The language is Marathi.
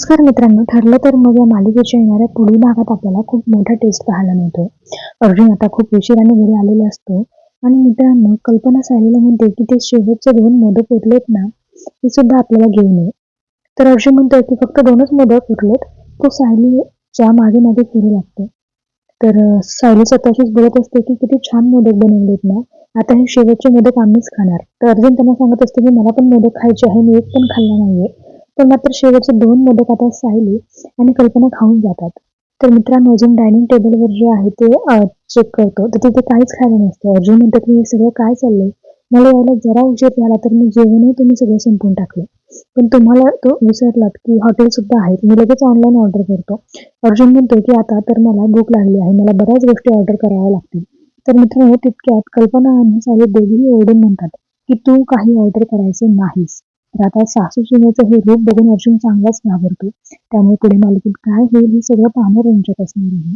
नमस्कार मित्रांनो ठरलं तर मग या मालिकेच्या येणाऱ्या पुढील भागात आपल्याला खूप मोठा टेस्ट पाहायला मिळतो अर्जुन आता खूप उशिराने घरी आलेला असतो. आणि मित्रांनो कल्पना सायलीला म्हणते की ते शेवटचे दोन मोदक उरलेत ना ते सुद्धा आपल्याला घेऊन ये. तर अर्जुन म्हणतोय की फक्त दोनच मोदक उरलेत तो सायलीच्या मागे मागे फिरू लागतो. तर सायली स्वतःशीच बोलत असते की किती छान मोदक बनवलेत ना आता हे शेवटचे मोदक आम्हीच खाणार. तर अर्जुन त्यांना सांगत असते की मला पण मोदक खायचे आहे मी एक पण खाल्ला नाहीये. पण मात्र शेवटचे दोन मोदक आता सायली आणि कल्पना खाऊन जातात. तर मित्रांनो अजून डायनिंग टेबलवर जे आहे ते चेक करतो. तर तिथे काहीच खायला नसतं. अर्जुन म्हणतात की हे सगळं काय चाललंय? मला यायला जरा उशीर झाला तर मी जेवणही तुम्ही सगळं संपून टाकलं. पण तुम्हाला तो विसरलात की हॉटेल सुद्धा आहेत. मी लगेच ऑनलाईन ऑर्डर करतो. अर्जुन म्हणतो की आता तर मला भूक लागली आहे. मला बऱ्याच गोष्टी ऑर्डर कराव्या लागतील. तर मित्रांनो तितक्यात कल्पना आणि सायली दोघेही ओरडून म्हणतात की तू काही ऑर्डर करायचे नाहीस. आता सासू सुनेचं हे रूप बघून अर्जुन चांगलाच घाबरतो. त्यामुळे पुढे मालिकेत काय होईल हे सगळं पाहणं रंजक असणार आहे